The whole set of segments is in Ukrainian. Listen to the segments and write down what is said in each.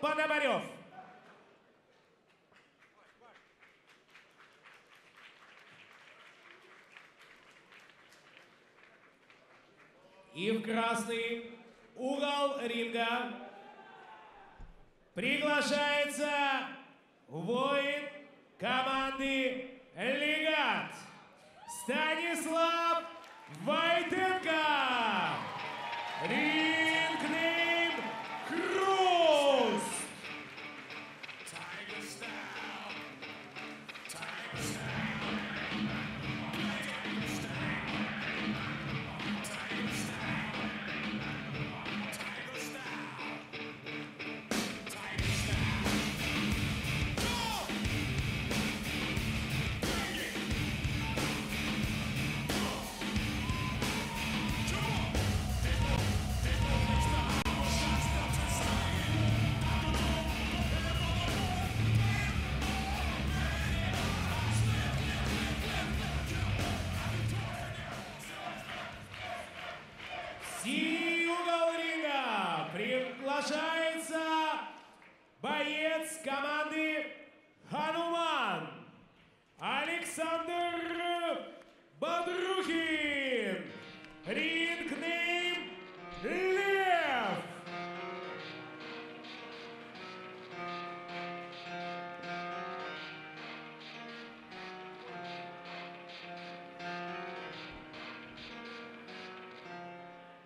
Павел Пономарев. И в красный угол ринга приглашается воин команды Легат Станислав Войтенко. Боец команды Хануман Александр Бодрухин. Рингнейм Лев.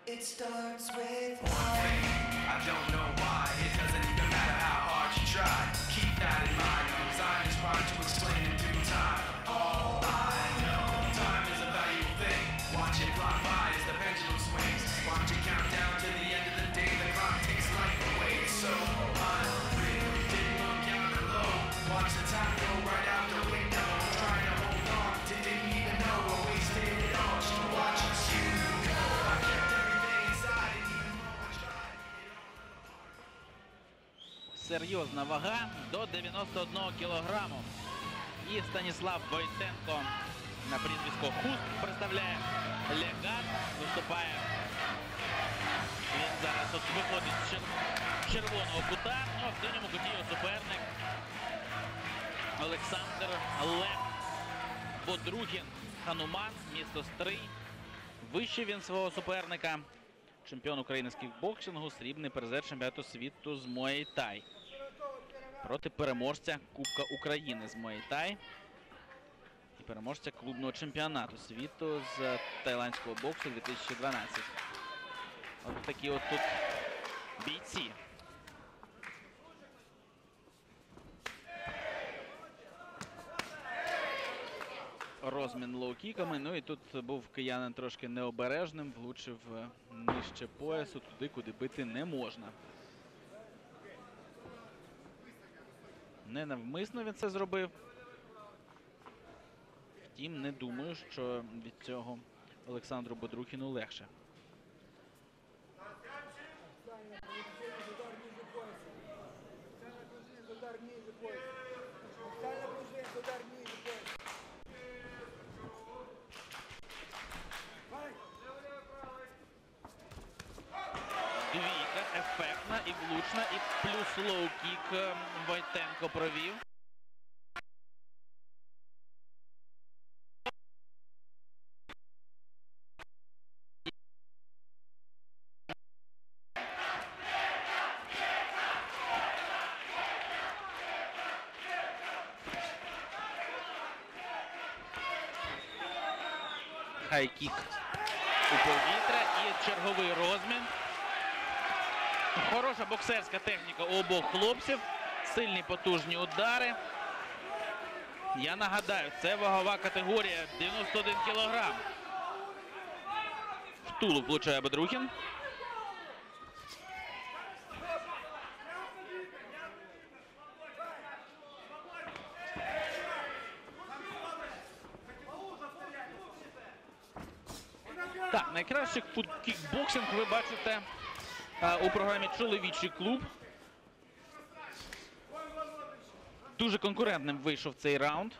It starts with серйозна вага до 91 кілограму. І Станіслав Войтенко на прізвисько Хуст представляє легат, виступає. Він зараз от виходить з чер- червоного кута, ну а в синьому куті його суперник Олександр Лев Бодрухін, Хануман, місто Стрий. Вище він свого суперника. Чемпіон України з кікбоксингу, срібний призер чемпіонату світу з Муay-Тай. Проти переможця Кубка України з Муay-Тай. І переможця клубного чемпіонату світу з тайландського боксу 2012. От такі от тут бійці. Розмін лоу-кіками. Ну і тут був киянин трошки необережним, влучив нижче поясу, туди, куди бити не можна. Ненавмисно він це зробив. Втім, не думаю, що від цього Олександру Бодрухіну легше. удар ниже пояса. Максимально пружинец, удар ниже влучна, і плюс лоу-кік е, Войтенко провів. Хайкік у повітря і черговий розмін. Хороша боксерська техніка у обох хлопців. Сильні потужні удари. Я нагадаю, це вагова категорія 91 кілограм. В тулу влучає Бедрухін. Так, найкращих фут кікбоксинг ви бачите Е, у програмі Чоловічий клуб. Дуже конкурентним вийшов цей раунд.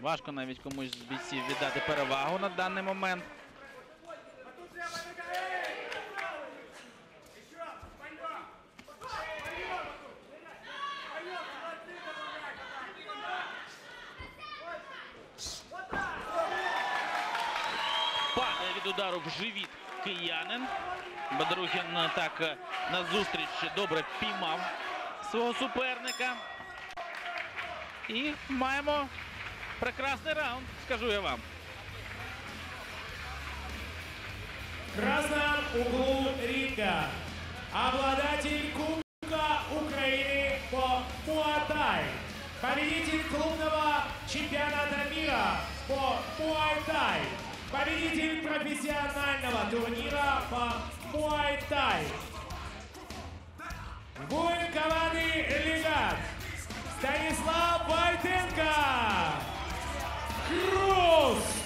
Важко навіть комусь з бійців віддати перевагу на даний момент. Па від удару в живіт киянин. Бадрухін е, так е, назустріч добре впіймав свого суперника. І маємо прекрасний раунд, скажу я вам. В красном углу ринга обладатель Кубка Украины по Муатай, победитель клубного чемпионата мира по Муай-Тай, победитель профессионального турнира по Муай-Тай. Воин команды «Легат» Станислав Войтенко. Круз!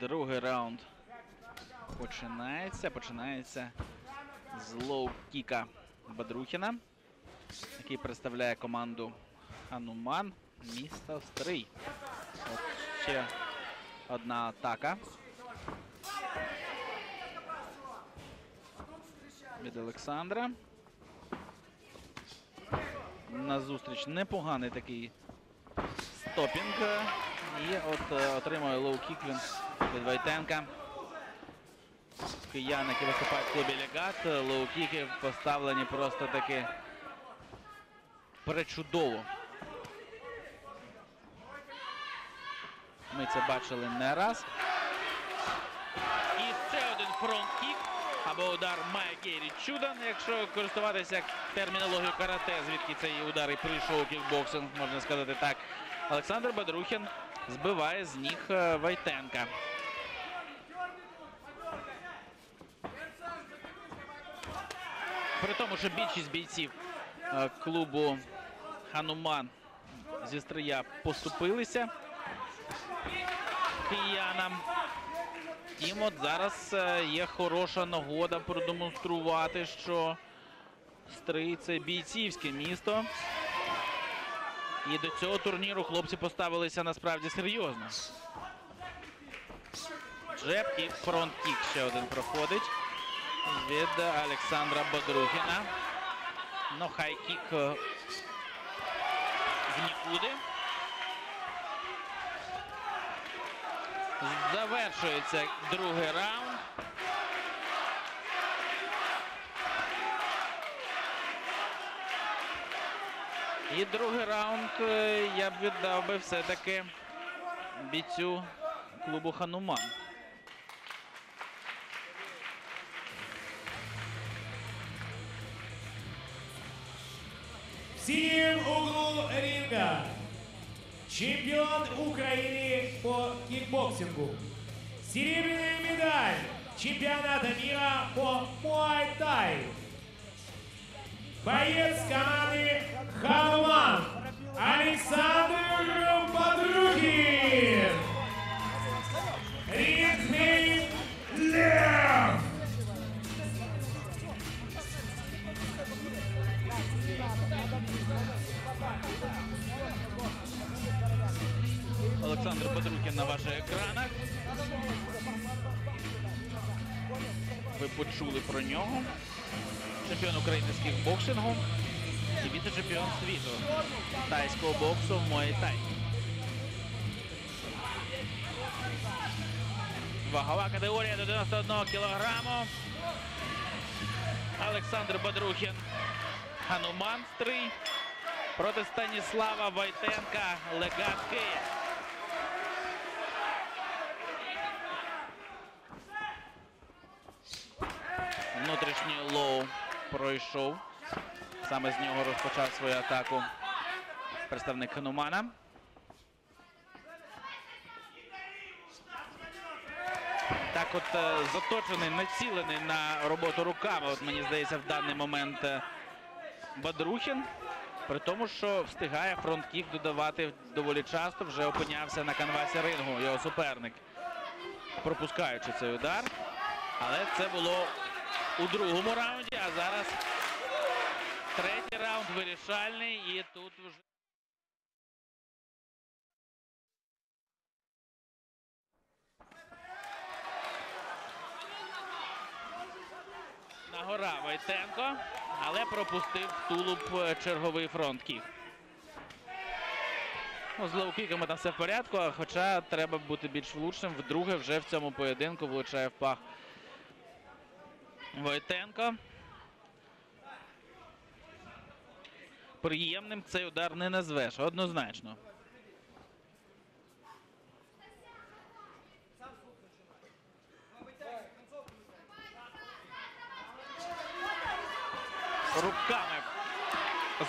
Другий раунд починається. Починається з лоу-кіка Бадрухіна, який представляє команду Хануман міста Стрий. От ще одна атака. Від Олександра. Назустріч непоганий такий стопінг. І от е, отримує лоу-кік він від Войтенка. Киян, які виступають в клубі Легат. Лоу-кіки поставлені просто таки пречудово. Ми це бачили не раз. І ще один фронт-кік або удар Майкері Чудан, якщо користуватися термінологією карате, звідки цей удар і прийшов у кікбоксинг, можна сказати так. Олександр Бадрухін збиває з ніг е, Войтенка. При тому, що більшість бійців е, клубу Хануман зі стрия поступилися киянам. Втім, от зараз е, є хороша нагода продемонструвати, що Стрий це бійцівське місто. І до цього турніру хлопці поставилися насправді серйозно. Джеб і фронт-кік ще один проходить від Олександра Бодрухіна. Ну, хай-кік е, в нікуди. Завершується другий раунд. І другий раунд е, я б віддав би все-таки бійцю клубу Хануман. В синем углу ринга чемпион Украины по кикбоксингу. Серебряная медаль чемпионата мира по муай-тай. Боец команды Хануман Александр Подрухин. Ринг Лев. Олександр Бодрукін на ваших екранах. Ви почули про нього. Чемпіон України з кікбоксингу і віце-чемпіон світу тайського боксу в Муay Тай. Вагова категорія до 91 кілограму. Олександр Бодрухін. Хануман Стрий проти Станіслава Войтенка Легат Київ. Пройшов. Саме з нього розпочав свою атаку представник Ханумана. Так от е, заточений, націлений на роботу руками. От мені здається, в даний момент е, Бадрухін. При тому, що встигає фронт-кік додавати доволі часто, вже опинявся на канвасі рингу його суперник. пропускаючи цей удар. Але це було у другому раунді, а зараз третій раунд вирішальний. І тут вже. Нагора Войтенко, але пропустив тулуб е, черговий фронт-кік. Ну, з лоу-кіками там все в порядку, хоча треба бути більш влучним. Вдруге вже в цьому поєдинку влучає в пах Войтенко. Приємним цей удар не назвеш, однозначно. Руками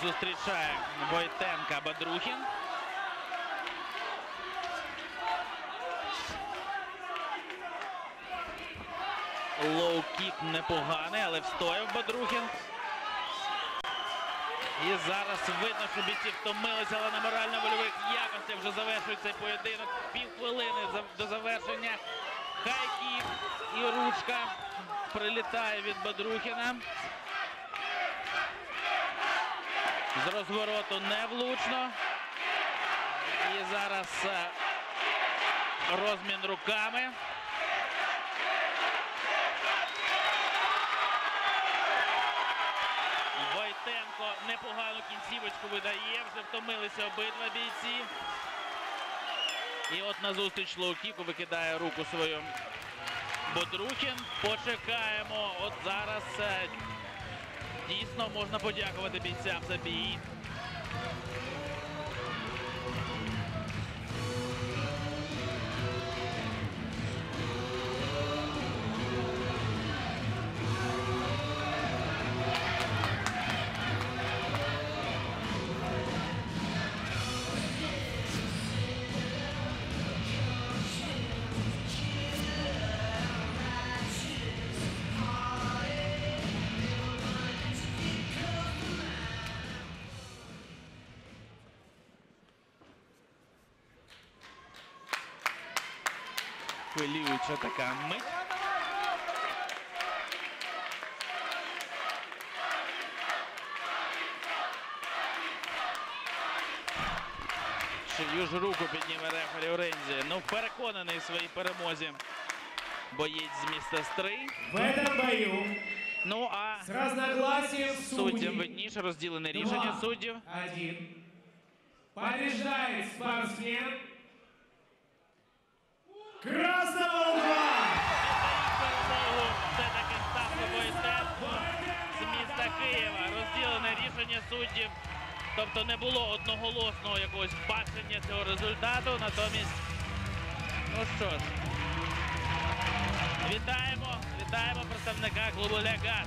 зустрічає Войтенка Бадрухін. Лоу-кік непоганий, але встояв Бадрухін. І зараз видно, що бійці втомилися, але на морально-вольових якостях вже завершують цей поєдинок. Півхвилини за- до завершення. Хайкік і ручка прилітає від Бадрухіна. З розвороту невлучно. І зараз е, розмін руками. Кінцівочку видає. Вже втомилися обидва бійці. І от на зустріч лоу-кіку викидає руку свою Бодрухін. Почекаємо. От зараз е, дійсно можна подякувати бійцям за бій. Хвилююча така мить. Чию ж руку підніме рефері у ринзі. Ну, переконаний в своїй перемозі боєць з міста Стрий. В этом бою Ну а с разногласием суддям судей видніше розділене рішення суддів. один побеждает спортсмен красного угла. перемогу все-таки Стафо Войтенко з міста Києва. Розділене рішення суддів. Тобто не було одноголосного якогось бачення цього результату. Натомість, ну що ж, вітаємо, вітаємо представника клубу Лягат.